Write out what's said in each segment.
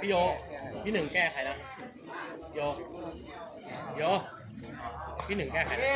พี่โยพี่หนึ่งแก้ใครนะโยโยพี่หนึ่งแก้ใครนะ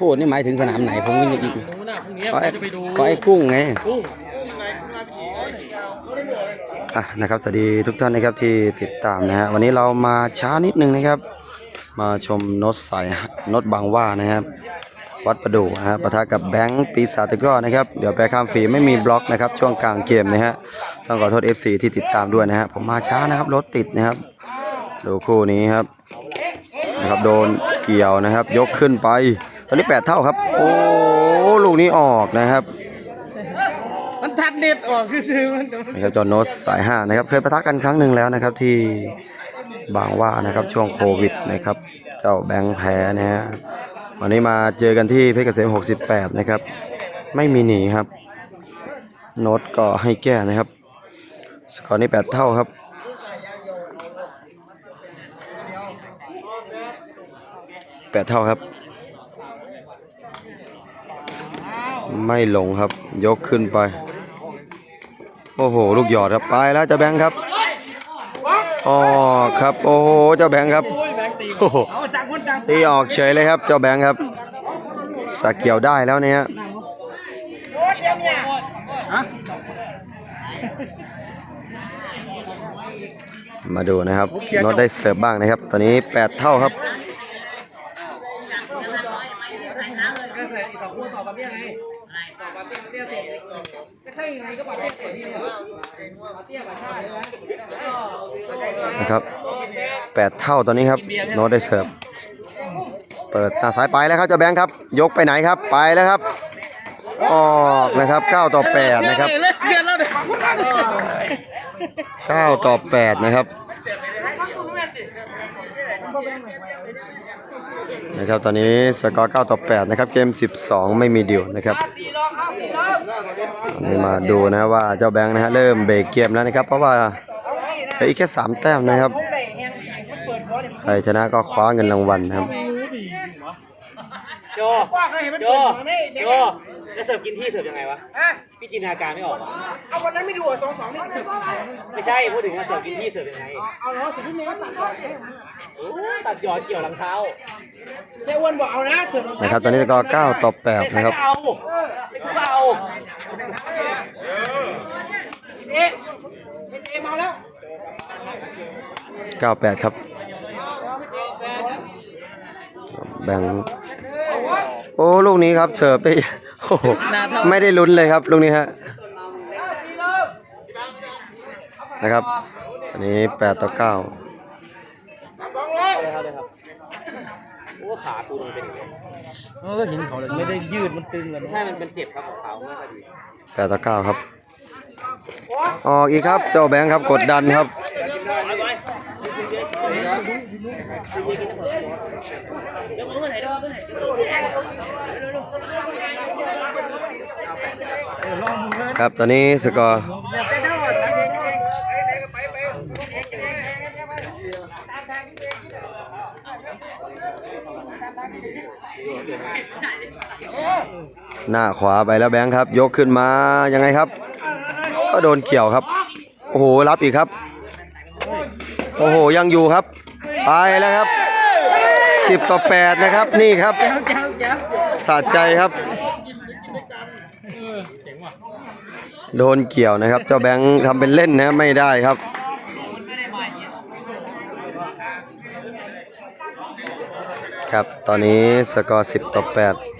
พูดนี่หมายถึงสนามไหนผมก็ยังรู้นะพรุ่งนี้ก็ผมไอ้จะไปดูก็ไอ้กุ้งไงกุ้งอะนะครับสวัสดีทุกท่านนะครับที่ติดตามนะฮะวันนี้เรามาช้านิดนึงนะครับ มาชมนดสายนดบางว่านะครับ วัดประดูนะฮะปะทะกับแบงค์ปีศาจตะกร้อนะครับ เดี๋ยวแปรข้ามฟรีไม่มีบล็อกนะครับ ช่วงกลางเกมนะฮะ ต้องขอโทษ FC ที่ติดตามด้วยนะฮะ ผมมาช้านะครับ รถติดนะครับ ดูคู่นี้ครับ นะครับ โดนเกี่ยวนะครับ ยกขึ้นไป ตอนนี้ 8 เท่าครับ โอ้ ลูกนี้ออกนะครับมันทัดเด็ดออกคือซื้อมันนะครับจอห์นโนสสายห้านะครับ เคยปะทะกันครั้งหนึ่งแล้วนะครับที่บางหว่านะครับช่วงโควิดนะครับ เจ้าแบงค์แพ้นะฮะ วันนี้มาเจอกันที่เพชรเกษม 68 นะครับ ไม่มีหนีครับ โน้ตก็ให้แก้นะครับ สกอร์นี้ 8 เท่าครับ 8 เท่าครับ ไม่ลงครับ ยกขึ้นไป โอ้โห ลูกหยอดครับ ไปแล้วเจ้าแบงค์ครับ อ๋อครับ โอ้โห เจ้าแบงค์ครับ โอ้โห ตีออกเฉยเลยครับ เจ้าแบงค์ครับสกเกี่ยวได้แล้วเนี่ยมาดูนะครับน็อตได้เสิร์ฟบ้างนะครับ ตอนนี้ 8 เท่าครับนะครับ 8 เท่าตอนนี้ครับโน้ตได้เสิร์ฟ เปิดตาสายไปแล้วครับเจ้าแบงค์ครับ ยกไปไหนครับไปแล้วครับ ออกนะครับ9ต่อ8นะครับเสียแล้วเด็ก9ต่อ8นะครับนะครับตอนนี้สกอร์9ต่อ8นะครับเกม 12 ไม่มีเดิวนะครับนนี้มาดูนะว่าเจ้าแบงค์นะฮะเริ่มเบรกเกมแล้วนะครับ เพราะว่าเหลืออีกแค่ 3 แต้มนะครับใครชนะก็คว้าเงินรางวัลนะครับ โจโจโจแล้วเสิร์ฟกินที่เสิร์ฟยังไงวะพี่จินตนาการไม่ออกอะเอาวันนั้นไม่ดูอะสองสองนี่ก็สิบไม่ใช่พูดถึงว่าเสิร์ฟกินที่เสิร์ฟยังไงเอาแล้วแต่พี่เมย์ก็ตัดก่อนตัดหยอดเกี่ยวหลังเท้าแต่อ้วนบอกเอานะเถิดนะครับตอนนี้สกอร์9ต่อไม่8ใช่นะครับ ก็เอาไม่ใช่ก็เอาเอ๊ะเอ๊ะเมาแล้ว98 ครับ แบ่งค์ โอ้ลูกนี้ครับเสิร์ฟไปโอ้โหไม่ได้ลุ้นเลยครับลูกนี้ฮะนะครับอันนี้8ต่อ9โอ้ขากูมันเป็นอย่างนี้เออเห็นเขาเลยไม่ได้ยืดมันตึงเลยใช่มันเป็นเจ็บครับของเขาไม่ค่อยดี8ต่อ9ครับ ออกอีกครับ เจ้าแบงค์ครับกดดันครับ ครับตอนนี้สกอร์หน้าขวาไปแล้วแบงค์ครับ ยกขึ้นมายังไงครับ ก็โดนเกี่ยวครับ โอ้โหรับอีกครับ อ้โหยังอยู่ครับ ไปแล้วครับ10ต่อ8นะครับนี่ครับสะใจครับ โดนเกี่ยวนะครับ เจ้าแบงค์ทำเป็นเล่นนะไม่ได้ครับครับ ตอนนี้สกอร์ 10 ต่อ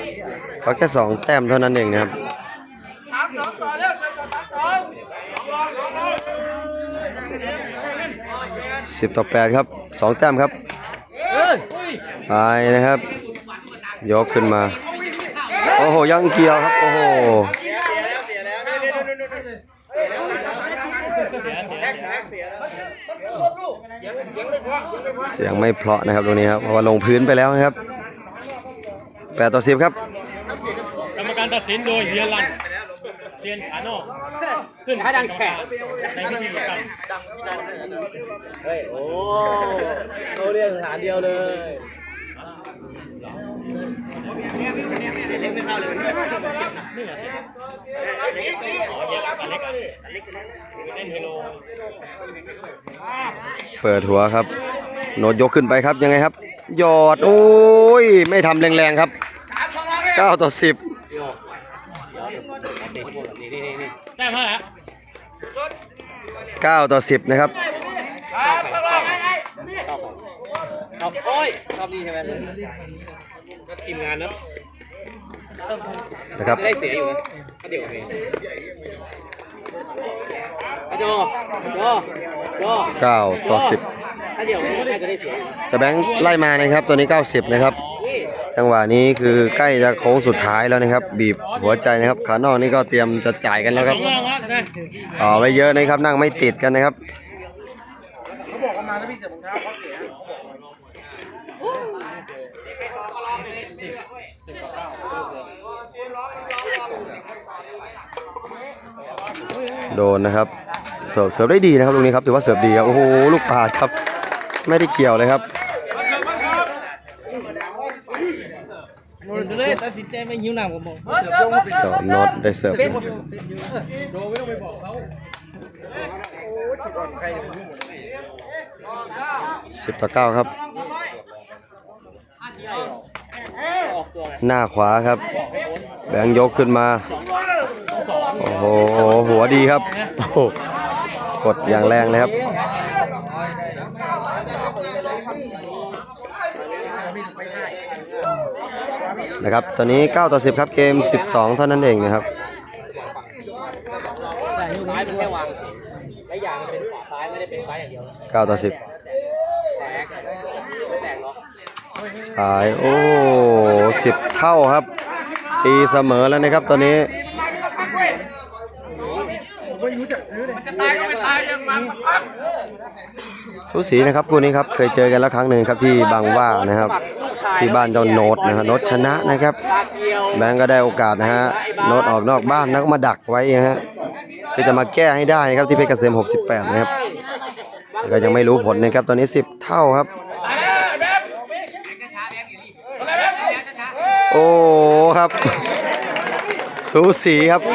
8เขาแค่ 2 แต้มเท่านั้นเองนะครับ สามสองต่อเร็วสามต่อสาม สอง10ต่อ8ครับ2แต้มครับไปนะครับ ยกขึ้นมา โอ้โห ยังเกี่ยวครับ โอ้โหเสียงไม่เพราะนะครับตรงนี้ครับเพราะว่าลงพื้นไปแล้วนะครับ8ต่อ10ครับกรรมการตัดสินโดยเฮียรัน ซียนขานอกขึ้นขาดังแฉะในพิธีกรรมเฮ้ย โอ้เขาเรียกสถานเดียวเลยเปิดหัวครับ โนดยกขึ้นไปครับยังไงครับ หยอด โอ้ย ไม่ทำแรงๆครับ 9 ต่อ 10 ได้มาแล้ว9ต่อ 10 นะครับชอบโอ้ยชอบนี่ใช่ไหมก็ทีมงานเนอะนะครับ ได้เสียอยู่นะก็เดี๋ยวเองโจโจโจ9 ต่อถ้าเดี๋ยวน่าจะได้เสีย10จะแบงค์ไล่มานะครับ ตัวนี้ 90 นะครับ จังหวะนี้คือใกล้จะโค้งสุดท้ายแล้วนะครับ บีบหัวใจนะครับขานอกนี่ก็เตรียมจะจ่ายกันแล้วครับต่อไปเยอะนะครับนั่งไม่ติดกันนะครับเขาบอกว่ามาถ้าพี่เสียรองเท้าเขาเสียโดนนะครับเสิร์ฟเสิร์ฟได้ดีนะครับลูกนี้ครับถือว่าเสิร์ฟดีครับโอ้โหลูกปาดครับ ไม่ได้เกี่ยวเลยครับ โดนเลย ตัดสินใจไม่หิวน้ำกับผมจอน็อตได้เสิร์ฟสิบต่อเก้าครับ หน้าขวาครับ แบงยกขึ้นมา โอ้โห หัวดีครับ กดอย่างแรงเลยครับ นะครับ ตอนนี้ 9 ต่อ 10 ครับ เกม 12 เท่านั้นเองนะครับซ้ายมันแค่วางและยางเป็นขวาซ้ายไม่ได้เป็นซ้ายอย่างเดียว9ต่อ 10แตกไม่แตกหรอกสายโอ้สิบเท่าครับ ตีเสมอแล้วนะครับตอนนี้สูสีนะครับคู่นี้ครับเคยเจอกันแล้วครั้งหนึ่งครับที่บางว่านะครับ ที่บ้านเจ้าโนตนะฮะโนตชนะนะครับ แบงก์ก็ได้โอกาสนะฮะโนตออกนอกบ้านแล้วก็มาดักไว้นะฮะที่จะมาแก้ให้ได้นะครับที่เพชรเกษม 68 นะครับก็ยังไม่รู้ผลนะครับตอนนี้ 10 เท่าครับ โอ้ครับ สูสีครับโน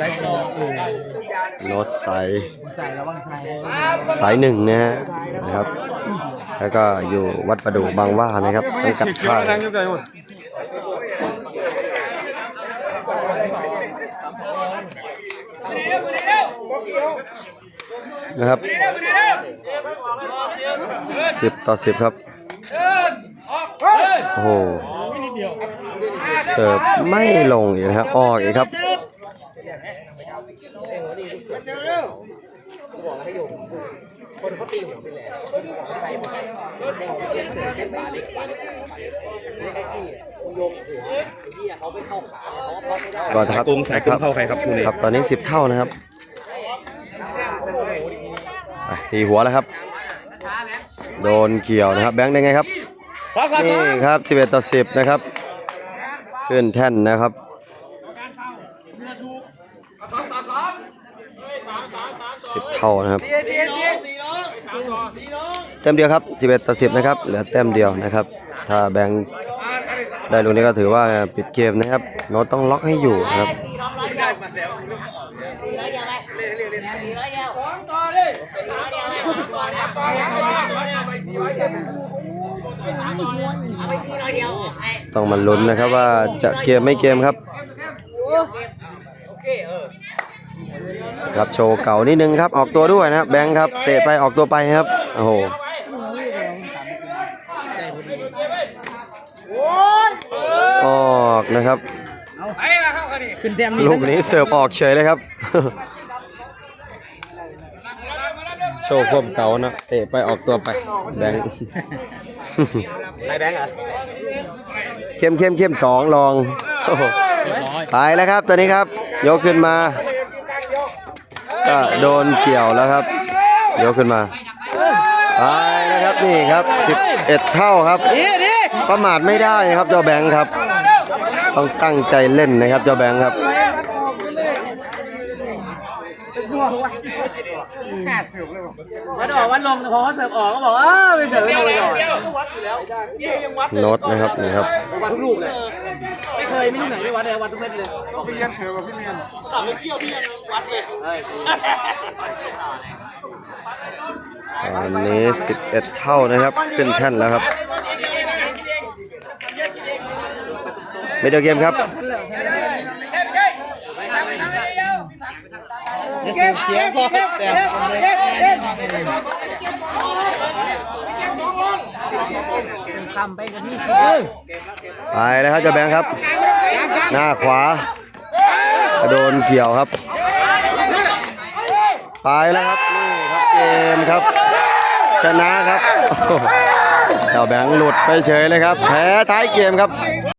ตสายสายหนึ่งนะฮะนะครับ แล้วก็อยู่วัดประดู่บางหว่านะครับสังกัดค่ายนะครับสิบต่อสิบครับ โอ้โห เสิร์ฟไม่ลงอีกนะครับ ออกอีกครับ คนเขาตีหัวไปแล้วใส่ไปเส้นปลาเล็กปลาเล็กไม่ได้ที่โยกหัวไอ้ที่เขาไม่เข้าขาเขาก็ไม่ได้ก่อนครับสายกงสายกงเข้าใครครับคู่นี้ ครับตอนนี้สิบเท่านะครับไปตีหัวแล้วครับ โดนเกี่ยวนะครับ แบงค์ได้ไงครับ นี่ครับ 11 ต่อ 10 นะครับ ขึ้นแท่นนะครับ สิบ เท่านะครับเต็มเดียวครับ 11 ต่อ 10 นะครับ เหลือแต้มเดียวนะครับ ถ้าแบงค์ได้ลูกนี้ก็ถือว่าปิดเกมนะครับ โน้ตต้องล็อกให้อยู่นะครับต้องมาลุ้นนะครับว่าจะเกมไม่เกมครับ ครับโชว์เก่านิดนึงครับออกตัวด้วยนะครับแบงค์ครับเตะไปออกตัวไปครับโอ้โหออกนะครับลูกนี้เสิร์ฟออกเฉยเลยครับ โชว์ความเก่านะเตะไปออกตัวไปแบงค์ไอ้แบงค์เหรอเข้มเข้มเข้มสองลองไปแล้วครับตัวนี้ครับ ยกขึ้นมา ก็โดนเกี่ยวแล้วครับยกขึ้นมาไปนะครับนี่ครับ 11 เท่าครับ ประมาทไม่ได้ครับเจ้าแบงค์ครับ ต้องตั้งใจเล่นนะครับเจ้าแบงค์ครับแค่เสือกเลยว่ะวันออกวันลงแต่พอเขาเสิร์ฟออกก็บอกเออไม่เสิร์ฟไม่ลงเลยก่อนโน้ตนะครับนี่ครับวัดทุกลูก เลยไม่เคยไม่ลูกไหนไม่วัดเลยวัดทุกเม็ดเลยพี่เลี้ยงเสือกกับพี่เมียนตอนนี้ 11 เท่านะครับ ขึ้นแท่นแล้วครับเมเดียเกมครับจะเสียเสียพอแต่ ทำไปกันที่สิไปแล้วครับเจะแบงค์ครับ หน้าขวา โดนเกี่ยวครับ ไปแล้วครับ นี่ครับเกมครับ ชนะครับเจ้าแบงค์หลุดไปเฉยเลยครับ แพ้ท้ายเกมครับ